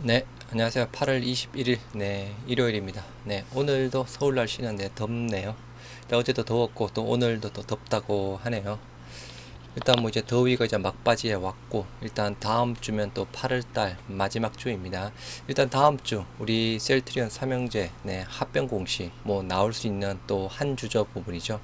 네, 안녕하세요. 8월 21일, 네, 일요일입니다. 네, 오늘도 서울 날씨는 네, 덥네요. 일단 어제도 더웠고, 또 오늘도 또 덥다고 하네요. 일단 뭐 이제 더위가 이제 막바지에 왔고, 일단 다음 주면 또 8월달 마지막 주입니다. 일단 다음 주, 우리 셀트리온 삼형제, 네, 합병 공시, 뭐 나올 수 있는 또 한 주저 부분이죠.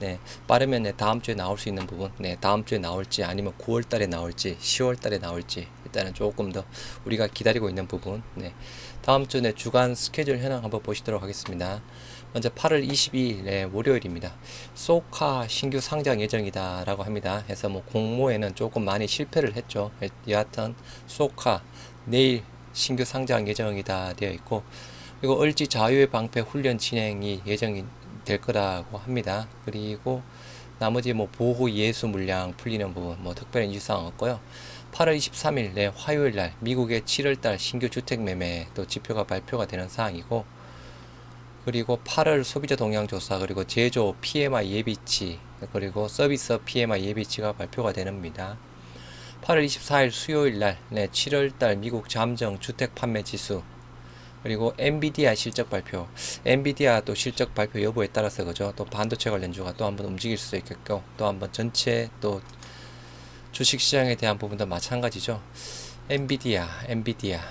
네, 빠르면 네, 다음 주에 나올 수 있는 부분, 네, 다음 주에 나올지 아니면 9월 달에 나올지 10월 달에 나올지 일단은 조금 더 우리가 기다리고 있는 부분, 네, 다음 주 네, 주간 스케줄 현황 한번 보시도록 하겠습니다. 먼저 8월 22일 네, 월요일입니다. 소카 신규 상장 예정이다라고 합니다. 해서 뭐 공모에는 조금 많이 실패를 했죠. 여하튼 소카 내일 신규 상장 예정이다 되어 있고 그리고 을지 자유의 방패 훈련 진행이 예정이 될 거라고 합니다. 그리고 나머지 뭐 보호 예수 물량 풀리는 부분 뭐 특별한 이유사항 없고요. 8월 23일 내 화요일 날 미국의 7월 달 신규 주택 매매 또 지표가 발표가 되는 사항이고 그리고 8월 소비자 동향 조사 그리고 제조 PMI 예비치 그리고 서비스 PMI 예비치가 발표가 되는입니다. 8월 24일 수요일 날 네, 7월 달 미국 잠정 주택 판매 지수 그리고 엔비디아 실적 발표, 엔비디아 또 실적 발표 여부에 따라서 그죠. 또 반도체 관련주가 또 한번 움직일 수 있겠고, 또 한번 전체 또 주식 시장에 대한 부분도 마찬가지죠. 엔비디아, 엔비디아.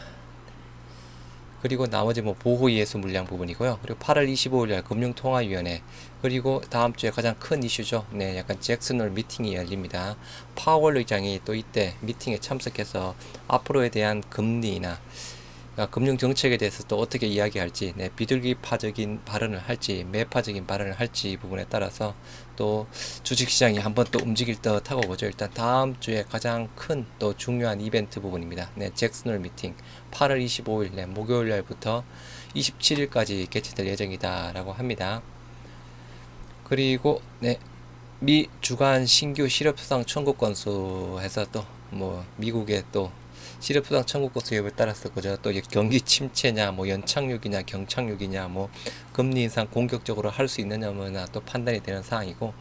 그리고 나머지 뭐 보호 예수 물량 부분이고요. 그리고 8월 25일 날 금융통화위원회 그리고 다음 주에 가장 큰 이슈죠. 네, 약간 잭슨홀 미팅이 열립니다. 파월 의장이 또 이때 미팅에 참석해서 앞으로에 대한 금리나 금융 정책에 대해서 또 어떻게 이야기할지, 네, 비둘기파적인 발언을 할지, 매파적인 발언을 할지 부분에 따라서 또 주식시장이 한번 또 움직일 듯 하고 보죠. 일단 다음 주에 가장 큰 또 중요한 이벤트 부분입니다. 네, 잭슨홀 미팅 8월 25일, 네, 목요일 날부터 27일까지 개최될 예정이다라고 합니다. 그리고 네, 미 주간 신규 실업수당 청구 건수 해서 또 뭐 미국의 또 청구 건수 여부에 따라서 그죠 또 경기 침체냐 뭐 연착륙이냐 경착륙이냐 뭐 금리 인상 공격적으로 할 수 있느냐 뭐나 또 판단이 되는 사항이고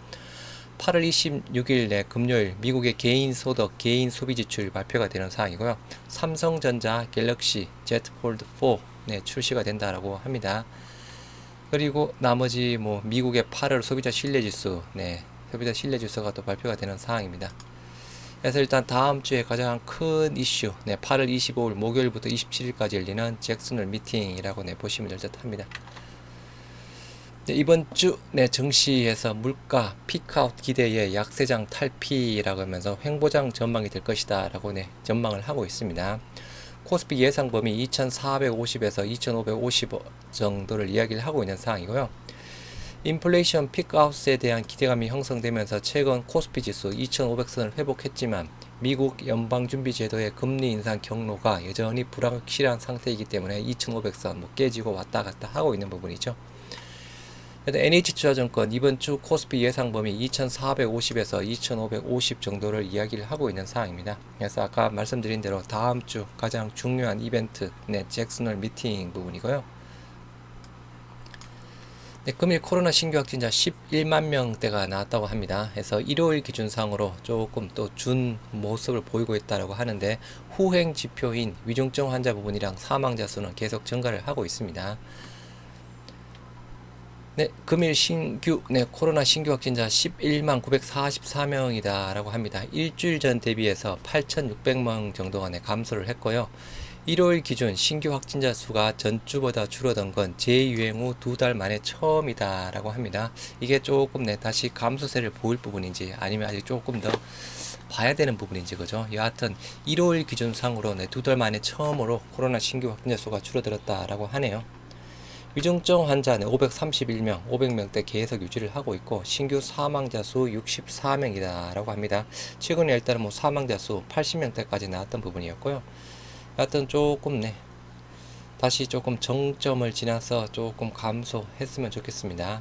8월 26일 내 금요일 미국의 개인 소득, 개인 소비 지출 발표가 되는 사항이고요. 삼성전자 갤럭시 Z 폴드 4 네, 출시가 된다라고 합니다. 그리고 나머지 뭐 미국의 8월 소비자 신뢰 지수, 네, 소비자 신뢰 지수가 또 발표가 되는 사항입니다. 그래서 일단 다음 주에 가장 큰 이슈, 네, 8월 25일 목요일부터 27일까지 열리는 잭슨홀 미팅이라고 네, 보시면 될 듯합니다. 네, 이번 주 네, 증시에서 물가 피크아웃 기대에 약세장 탈피라고 하면서 횡보장 전망이 될 것이다 라고 네, 전망을 하고 있습니다. 코스피 예상 범위 2,450에서 2,550 정도를 이야기를 하고 있는 상황이고요. 인플레이션 피크아웃에 대한 기대감이 형성되면서 최근 코스피 지수 2,500선을 회복했지만 미국 연방준비제도의 금리 인상 경로가 여전히 불확실한 상태이기 때문에 2,500선 뭐 깨지고 왔다 갔다 하고 있는 부분이죠. NH투자증권 이번 주 코스피 예상 범위 2,450에서 2,550 정도를 이야기를 하고 있는 상황입니다. 그래서 아까 말씀드린 대로 다음 주 가장 중요한 이벤트, 네, 잭슨홀 미팅 부분이고요. 네, 금일 코로나 신규 확진자 11만 명대가 나왔다고 합니다. 그래서 일요일 기준상으로 조금 또 준 모습을 보이고 있다고 하는데 후행 지표인 위중증 환자 부분이랑 사망자 수는 계속 증가를 하고 있습니다. 네, 금일 신규 네, 코로나 신규 확진자 11만 944명이다라고 합니다. 일주일 전 대비해서 8,600명 정도가 네, 감소를 했고요. 일요일 기준 신규 확진자 수가 전주보다 줄어든 건 재유행 후 두 달 만에 처음이다라고 합니다. 이게 조금 네, 다시 감소세를 보일 부분인지 아니면 아직 조금 더 봐야 되는 부분인지 그죠? 여하튼 일요일 기준상으로 네, 두 달 만에 처음으로 코로나 신규 확진자 수가 줄어들었다라고 하네요. 위중증 환자는 531명, 500명대 계속 유지를 하고 있고 신규 사망자 수 64명이다라고 합니다. 최근에 일단은 뭐 사망자 수 80명대까지 나왔던 부분이었고요. 여하튼 조금 네 다시 조금 정점을 지나서 조금 감소했으면 좋겠습니다.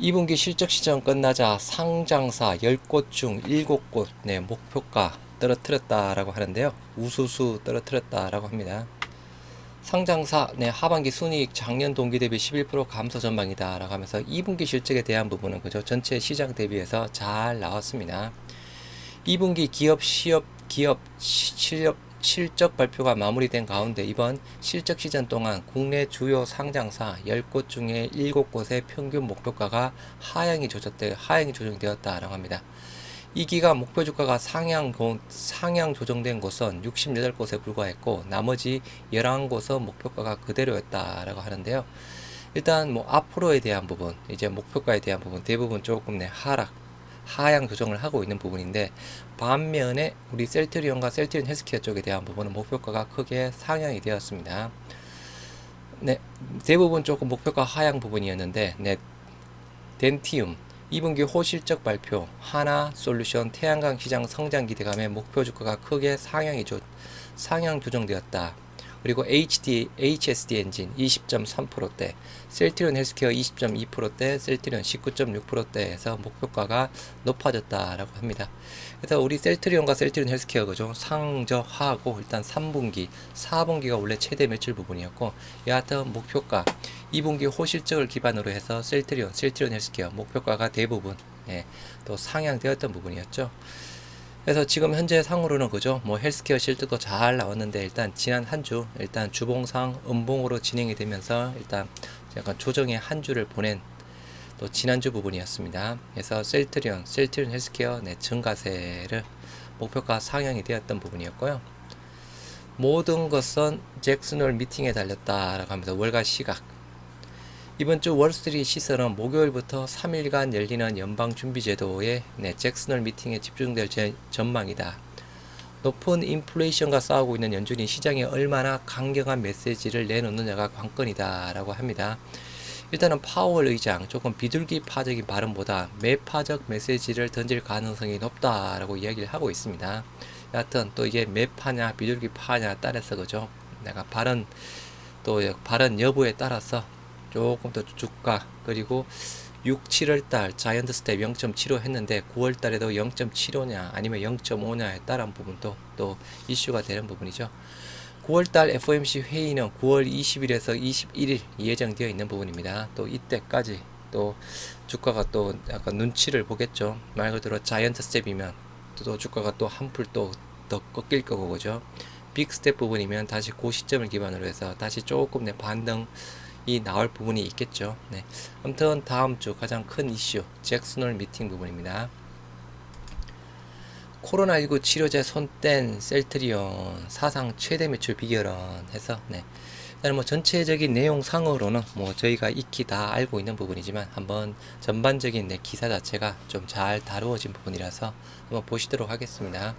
2분기 실적 시점 끝나자 상장사 10곳 중 7곳 네, 목표가 떨어뜨렸다라고 하는데요. 우수수 떨어뜨렸다라고 합니다. 상장사 네, 하반기 순이익 작년 동기 대비 11% 감소 전망이다 라고 하면서 2분기 실적에 대한 부분은 그죠 전체 시장 대비해서 잘 나왔습니다. 2분기 기업 시업 기업 시- 실업 실적 발표가 마무리된 가운데 이번 실적 시즌 동안 국내 주요 상장사 10곳 중에 7곳의 평균 목표가가 하향이 조정되, 하향이 조정되었다라고 합니다. 이 기간 목표 주가가 상향, 고- 상향 조정된 곳은 68곳에 불과했고 나머지 11곳은 목표가가 그대로였다라고 하는데요. 일단 뭐 앞으로에 대한 부분, 이제 목표가에 대한 부분 대부분 조금 내 하락, 하향 조정을 하고 있는 부분인데 반면에 우리 셀트리온과 셀트리온 헬스케어 쪽에 대한 부분은 목표가가 크게 상향이 되었습니다. 네, 대부분 조금 목표가 하향 부분이었는데, 네, 덴티움 2분기 호실적 발표, 하나 솔루션 태양광 시장 성장 기대감에 목표 주가가 크게 상향이 조, 상향 조정되었다. 그리고 HD, HSD 엔진 20.3%대, 셀트리온 헬스케어 20.2%대, 셀트리온 19.6%대에서 목표가가 높아졌다라고 합니다. 그래서 우리 셀트리온과 셀트리온 헬스케어 그죠 상저하고 일단 3분기, 4분기가 원래 최대 매출 부분이었고 여하튼 목표가 2분기 호실적을 기반으로 해서 셀트리온, 셀트리온 헬스케어 목표가가 대부분 예, 또 상향되었던 부분이었죠. 그래서 지금 현재 상으로는 그죠 뭐 헬스케어 실적도 잘 나왔는데 일단 지난 한 주 일단 주봉상 음봉으로 진행이 되면서 일단 약간 조정의 한 주를 보낸 또 지난주 부분이었습니다. 그래서 셀트리온, 셀트리온 헬스케어 네, 증가세를 목표가 상향이 되었던 부분이었고요. 모든 것은 잭슨홀 미팅에 달렸다라고 합니다. 월가 시각. 이번 주 월스트리트 시설은 목요일부터 3일간 열리는 연방준비제도의 네, 잭슨홀 미팅에 집중될 제- 전망이다. 높은 인플레이션과 싸우고 있는 연준이 시장에 얼마나 강경한 메시지를 내놓느냐가 관건이다라고 합니다. 일단은 파월 의장 조금 비둘기파적인 발언보다 매파적 메시지를 던질 가능성이 높다라고 이야기를 하고 있습니다. 여하튼 또 이게 매파냐 비둘기파냐 따라서 그죠. 내가 발언 또 발언 여부에 따라서 조금 더 주가 그리고 6, 7월 달 자이언트 스텝 0.75 했는데 9월 달에도 0.75냐 아니면 0.5냐에 따른 부분도 또 이슈가 되는 부분이죠. 9월 달 FOMC 회의는 9월 20일에서 21일 예정되어 있는 부분입니다. 또 이때까지 또 주가가 또 약간 눈치를 보겠죠. 말 그대로 자이언트 스텝이면 또 주가가 또 한 풀 또 더 꺾일 거고 그죠. 빅 스텝 부분이면 다시 그 시점을 기반으로 해서 다시 조금 내 반등 이 나올 부분이 있겠죠. 네. 아무튼 다음 주 가장 큰 이슈 잭슨홀 미팅 부분입니다. 코로나19 치료제 손뗀 셀트리온 사상 최대 매출 비결은 해서 네. 일단 뭐 전체적인 내용상으로는 뭐 저희가 익히 다 알고 있는 부분이지만 한번 전반적인 내 기사 자체가 좀 잘 다루어진 부분이라서 한번 보시도록 하겠습니다.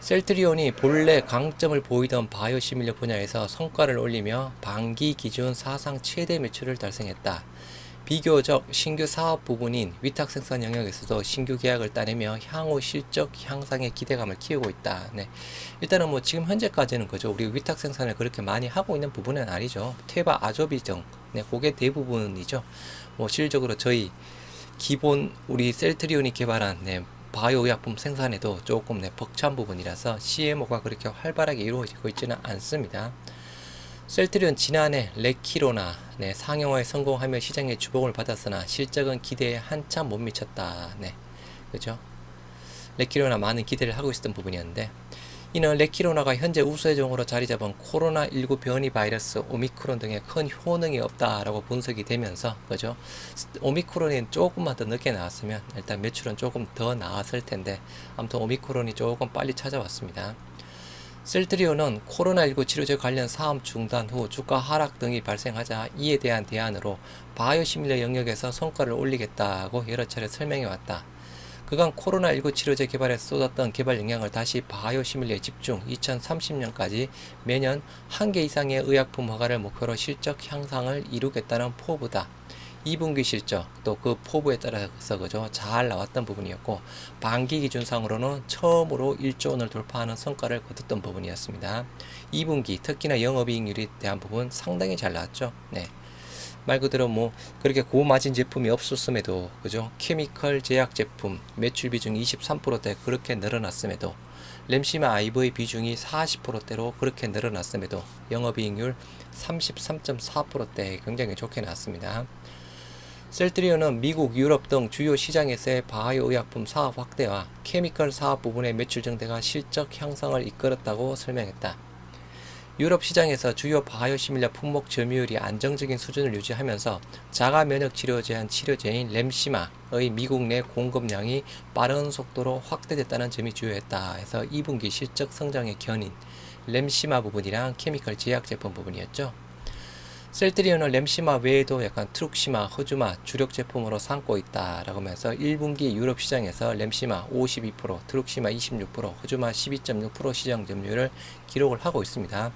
셀트리온이 본래 강점을 보이던 바이오 시밀러 분야에서 성과를 올리며 반기 기준 사상 최대 매출을 달성했다. 비교적 신규 사업 부분인 위탁 생산 영역에서도 신규 계약을 따내며 향후 실적 향상의 기대감을 키우고 있다. 네. 일단은 뭐 지금 현재까지는 그죠. 우리 위탁 생산을 그렇게 많이 하고 있는 부분은 아니죠. 테바 아조비 등. 네, 그게 대부분이죠. 뭐 실질적으로 저희 기본 우리 셀트리온이 개발한 네, 바이오 의약품 생산에도 조금 네, 벅찬 부분이라서 CMO가 그렇게 활발하게 이루어지고 있지는 않습니다. 셀트리온 지난해 레키로나 네, 상용화에 성공하며 시장의 주목을 받았으나 실적은 기대에 한참 못 미쳤다. 네, 그죠? 레키로나 많은 기대를 하고 있었던 부분이었는데 이는 레키로나가 현재 우수해종으로 자리 잡은 코로나19 변이 바이러스 오미크론 등의 큰 효능이 없다라고 분석이 되면서 그죠? 오미크론이 조금만 더 늦게 나왔으면 일단 매출은 조금 더 나았을 텐데 아무튼 오미크론이 조금 빨리 찾아왔습니다. 셀트리온은 코로나19 치료제 관련 사업 중단 후 주가 하락 등이 발생하자 이에 대한 대안으로 바이오 시밀러 영역에서 성과를 올리겠다고 여러 차례 설명해 왔다. 그간 코로나19 치료제 개발에 쏟았던 개발 역량을 다시 바이오시밀러에 집중 2030년까지 매년 한 개 이상의 의약품 허가를 목표로 실적 향상을 이루겠다는 포부다. 2분기 실적 또 그 포부에 따라서 그죠 잘 나왔던 부분이었고 반기 기준상으로는 처음으로 1조 원을 돌파하는 성과를 거뒀던 부분이었습니다. 2분기 특히나 영업이익률에 대한 부분 상당히 잘 나왔죠. 네. 말 그대로 뭐 그렇게 고마진 제품이 없었음에도 그죠 케미컬 제약 제품 매출 비중이 23%대 그렇게 늘어났음에도 램시마 아이브의 비중이 40%대로 그렇게 늘어났음에도 영업이익률 33.4%대 굉장히 좋게 나왔습니다. 셀트리온은 미국, 유럽 등 주요 시장에서의 바이오 의약품 사업 확대와 케미컬 사업 부분의 매출 증대가 실적 향상을 이끌었다고 설명했다. 유럽 시장에서 주요 바이오 시밀러 품목 점유율이 안정적인 수준을 유지하면서 자가 면역 치료 제한 치료제인 렘시마의 미국 내 공급량이 빠른 속도로 확대됐다는 점이 주요했다. 해서 2분기 실적 성장의 견인 렘시마 부분이랑 케미컬 제약 제품 부분이었죠. 셀트리온은 렘시마 외에도 약간 트룩시마, 허주마 주력 제품으로 삼고 있다라고 하면서 1분기 유럽 시장에서 렘시마 52%, 트룩시마 26%, 허주마 12.6% 시장 점유율을 기록을 하고 있습니다.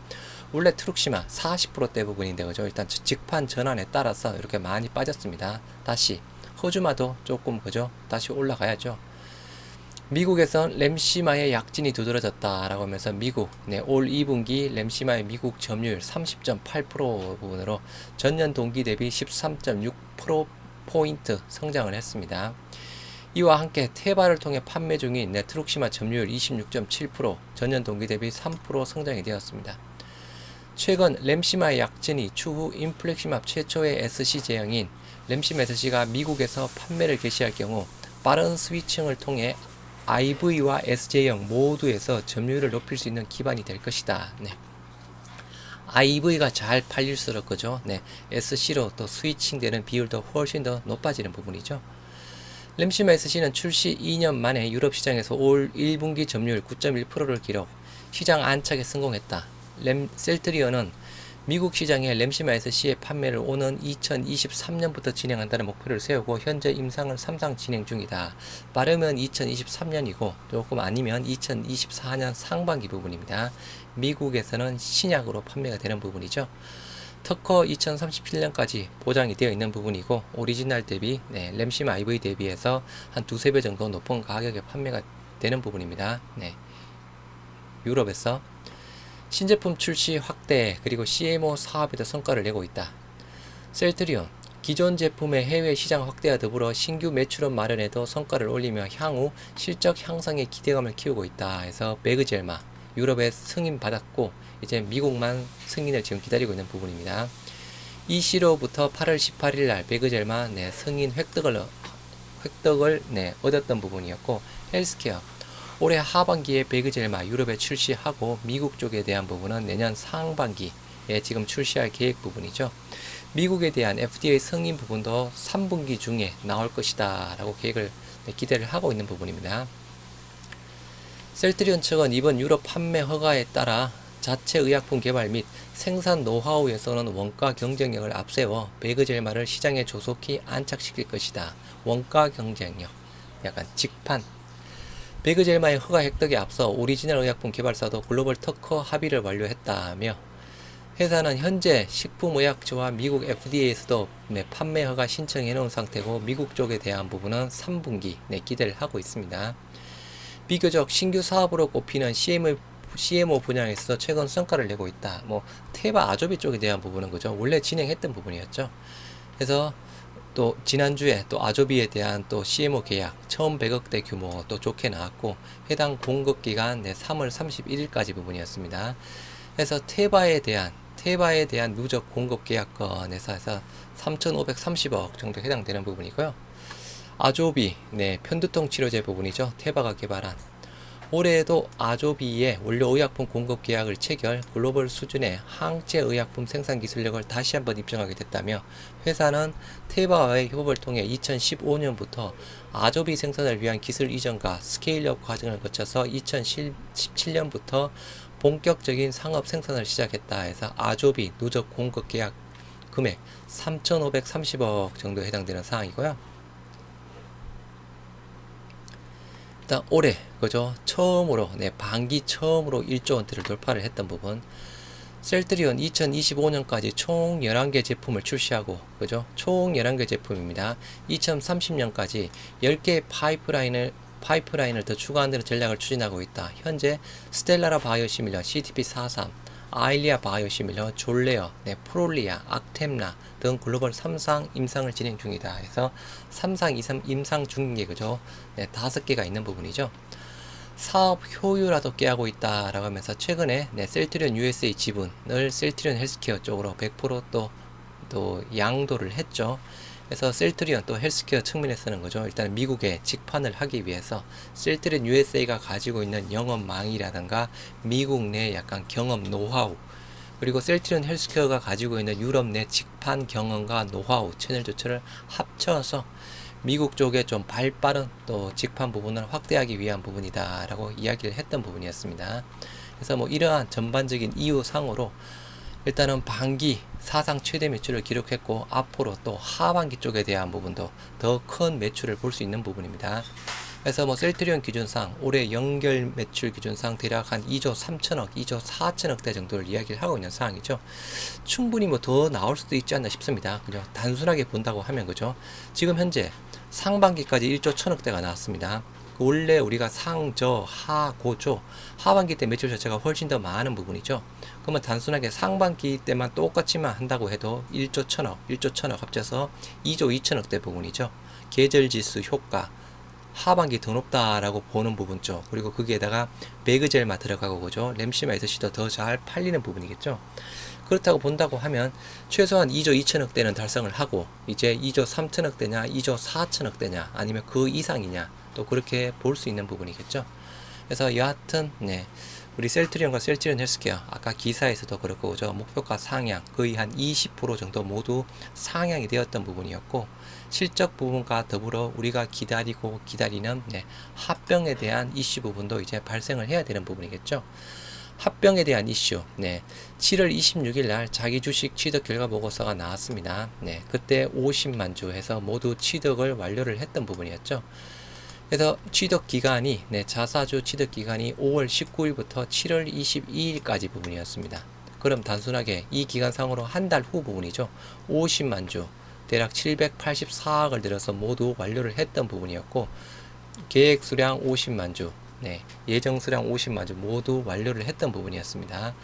원래 트룩시마 40%대 부분인데 그죠? 일단 직판 전환에 따라서 이렇게 많이 빠졌습니다. 다시 허주마도 조금 그죠? 다시 올라가야죠. 미국에선 램시마의 약진이 두드러졌다라고 하면서 미국 네, 올 2분기 램시마의 미국 점유율 30.8% 부분으로 전년 동기 대비 13.6% 포인트 성장을 했습니다. 이와 함께 테바를 통해 판매 중인 네트룩시마 점유율 26.7% 전년 동기 대비 3% 성장이 되었습니다. 최근 램시마의 약진이 추후 인플렉시맙 최초의 SC 제형인 램시마 SC가 미국에서 판매를 개시할 경우 빠른 스위칭을 통해 IV와 SJ형 모두에서 점유율을 높일 수 있는 기반이 될 것이다. 네. IV가 잘 팔릴수록 그죠? 네. SC로 또 스위칭되는 비율도 훨씬 더 높아지는 부분이죠. 램시마 SC는 출시 2년 만에 유럽 시장에서 올 1분기 점유율 9.1%를 기록, 시장 안착에 성공했다. 램 셀트리온은 미국 시장에 램시마 SC의 판매를 오는 2023년부터 진행한다는 목표를 세우고 현재 임상을 3상 진행 중이다. 빠르면 2023년이고 조금 아니면 2024년 상반기 부분입니다. 미국에서는 신약으로 판매가 되는 부분이죠. 특허 2037년까지 보장이 되어 있는 부분이고 오리지널 대비 네, 램시마 IV 대비해서 한 두세 배 정도 높은 가격에 판매가 되는 부분입니다. 네. 유럽에서 신제품 출시 확대 그리고 CMO 사업에도 성과를 내고 있다. 셀트리온 기존 제품의 해외 시장 확대와 더불어 신규 매출원 마련에도 성과를 올리며 향후 실적 향상에 기대감을 키우고 있다. 해서 베그젤마 유럽에 승인 받았고 이제 미국만 승인을 지금 기다리고 있는 부분입니다. 이시로부터 8월 18일 날 베그젤마 네, 승인 획득을 획득을 네, 얻었던 부분이었고 헬스케어 올해 하반기에 베그젤마 유럽에 출시하고 미국 쪽에 대한 부분은 내년 상반기에 지금 출시할 계획 부분이죠. 미국에 대한 FDA 승인 부분도 3분기 중에 나올 것이다 라고 계획을 기대를 하고 있는 부분입니다. 셀트리온 측은 이번 유럽 판매 허가에 따라 자체 의약품 개발 및 생산 노하우에서는 원가 경쟁력을 앞세워 베그젤마를 시장에 조속히 안착시킬 것이다. 원가 경쟁력, 약간 직판 베그젤마의 허가 획득에 앞서 오리지널 의약품 개발사도 글로벌 특허 합의를 완료했다며 회사는 현재 식품의약처와 미국 FDA에서도 네, 판매 허가 신청해 놓은 상태고 미국 쪽에 대한 부분은 3분기 네, 기대를 하고 있습니다. 비교적 신규 사업으로 꼽히는 CMO, CMO 분야에서 최근 성과를 내고 있다. 뭐 테바 아조비 쪽에 대한 부분은 그죠. 원래 진행했던 부분이었죠. 그래서 또 지난주에 또 아조비에 대한 또 CMO 계약 처음 100억대 규모 또 좋게 나왔고 해당 공급 기간 네, 3월 31일까지 부분이었습니다. 그래서 테바에 대한 테바에 대한 누적 공급 계약건에서 해서 3,530억 정도 해당되는 부분이고요. 아조비 네, 편두통 치료제 부분이죠. 테바가 개발한 올해에도 아조비의 원료 의약품 공급 계약을 체결 글로벌 수준의 항체 의약품 생산 기술력을 다시 한번 입증하게 됐다며 회사는 테바와의 협업을 통해 2015년부터 아조비 생산을 위한 기술 이전과 스케일업 과정을 거쳐서 2017년부터 본격적인 상업 생산을 시작했다 해서 아조비 누적 공급 계약 금액 3,530억 정도 해당되는 사항이고요. 일단 올해 그죠? 처음으로 네 반기 처음으로 1조 원대를 돌파를 했던 부분. 셀트리온 2025년까지 총 11개 제품을 출시하고 그죠? 총 11개 제품입니다. 2030년까지 10개의 파이프라인을 파이프라인을 더 추가하는 전략을 추진하고 있다. 현재 스텔라라 바이오시밀러 CTP43 아일리아 바이오시밀러, 졸레어, 네, 프롤리아, 악템라 등 글로벌 3상 임상을 진행 중이다. 해서 3상 이상 임상 게 그죠? 네, 다섯 개가 있는 부분이죠. 사업 효율화도 깨하고 있다라고 하면서 최근에 네, 셀트리온 USA 지분을 셀트리온 헬스케어 쪽으로 100%또 또 양도를 했죠. 그래서 셀트리온 또 헬스케어 측면에서는 거죠. 일단 미국에 직판을 하기 위해서 셀트리온 USA가 가지고 있는 영업망이라든가 미국 내 약간 경험 노하우 그리고 셀트리온 헬스케어가 가지고 있는 유럽 내 직판 경험과 노하우 채널 조처를 합쳐서 미국 쪽에 좀 발빠른 또 직판 부분을 확대하기 위한 부분이다라고 이야기를 했던 부분이었습니다. 그래서 뭐 이러한 전반적인 이유 상으로 일단은 반기 사상 최대 매출을 기록했고 앞으로 또 하반기 쪽에 대한 부분도 더 큰 매출을 볼 수 있는 부분입니다. 그래서 뭐 셀트리온 기준상 올해 연결 매출 기준상 대략 한 2조 3천억, 2조 4천억대 정도를 이야기를 하고 있는 상황이죠. 충분히 뭐 더 나올 수도 있지 않나 싶습니다. 그죠? 단순하게 본다고 하면 그죠? 지금 현재 상반기까지 1조 1천억대가 나왔습니다. 원래 우리가 상, 저, 하, 고조 하반기 때 매출 자체가 훨씬 더 많은 부분이죠. 그러면 단순하게 상반기 때만 똑같이만 한다고 해도 1조 1천억, 1조 1천억 합쳐서 2조 2천억대 부분이죠. 계절 지수 효과 하반기 더 높다라고 보는 부분죠. 그리고 거기에다가 배그젤만 들어가고 그죠. 램시마 SC도 더 잘 팔리는 부분이겠죠. 그렇다고 본다고 하면 최소한 2조 2천억대는 달성을 하고 이제 2조 3천억대냐 2조 4천억대냐 아니면 그 이상이냐 또 그렇게 볼 수 있는 부분이겠죠. 그래서 여하튼 네. 우리 셀트리온과 셀트리온 헬스케어 아까 기사에서도 그렇고 저 목표가 상향 거의 한 20% 정도 모두 상향이 되었던 부분이었고 실적 부분과 더불어 우리가 기다리고 기다리는 네, 합병에 대한 이슈 부분도 이제 발생을 해야 되는 부분이겠죠. 합병에 대한 이슈. 네. 7월 26일 날 자기 주식 취득 결과 보고서가 나왔습니다. 네. 그때 50만 주 해서 모두 취득을 완료를 했던 부분이었죠. 그래서 취득 기간이 네, 자사주 취득 기간이 5월 19일부터 7월 22일까지 부분이었습니다. 그럼 단순하게 이 기간상으로 한 달 후 부분이죠. 50만 주 대략 784억을 들여서 모두 완료를 했던 부분이었고 계획 수량 50만 주, 네, 예정 수량 50만 주 모두 완료를 했던 부분이었습니다.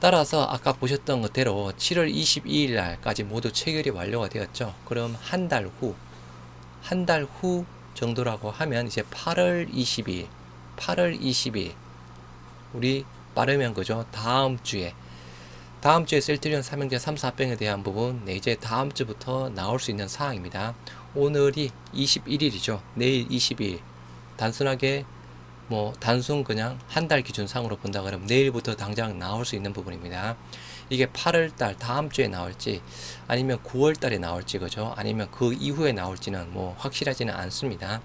따라서 아까 보셨던 것대로 7월 22일 날까지 모두 체결이 완료가 되었죠. 그럼 한 달 후, 한 달 후 정도라고 하면 이제 8월 20일, 8월 20일 우리 빠르면 그죠? 다음 주에 다음 주에 셀트리온 삼형제 3, 4병에 대한 부분 네, 이제 다음 주부터 나올 수 있는 사항입니다. 오늘이 21일이죠. 내일 22일. 단순하게 뭐 단순 그냥 한 달 기준상으로 본다 그러면 내일부터 당장 나올 수 있는 부분입니다. 이게 8월 달 다음 주에 나올지 아니면 9월 달에 나올지 그죠? 아니면 그 이후에 나올지는 뭐 확실하지는 않습니다.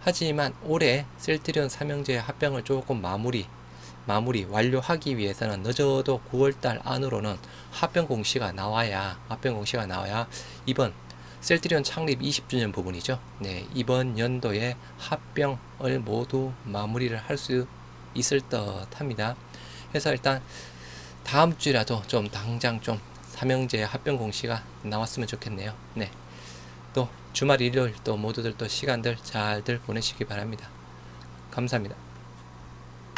하지만 올해 셀트리온 삼형제 합병을 조금 마무리 마무리 완료하기 위해서는 늦어도 9월달 안으로는 합병 공시가 나와야 합병 공시가 나와야 이번 셀트리온 창립 20주년 부분이죠. 네, 이번 연도에 합병을 모두 마무리를 할 수 있을 듯합니다. 그래서 일단 다음 주라도 좀 당장 좀 삼형제 합병 공시가 나왔으면 좋겠네요. 네. 또 주말 일요일 또 모두들 또 시간들 잘들 보내시기 바랍니다. 감사합니다.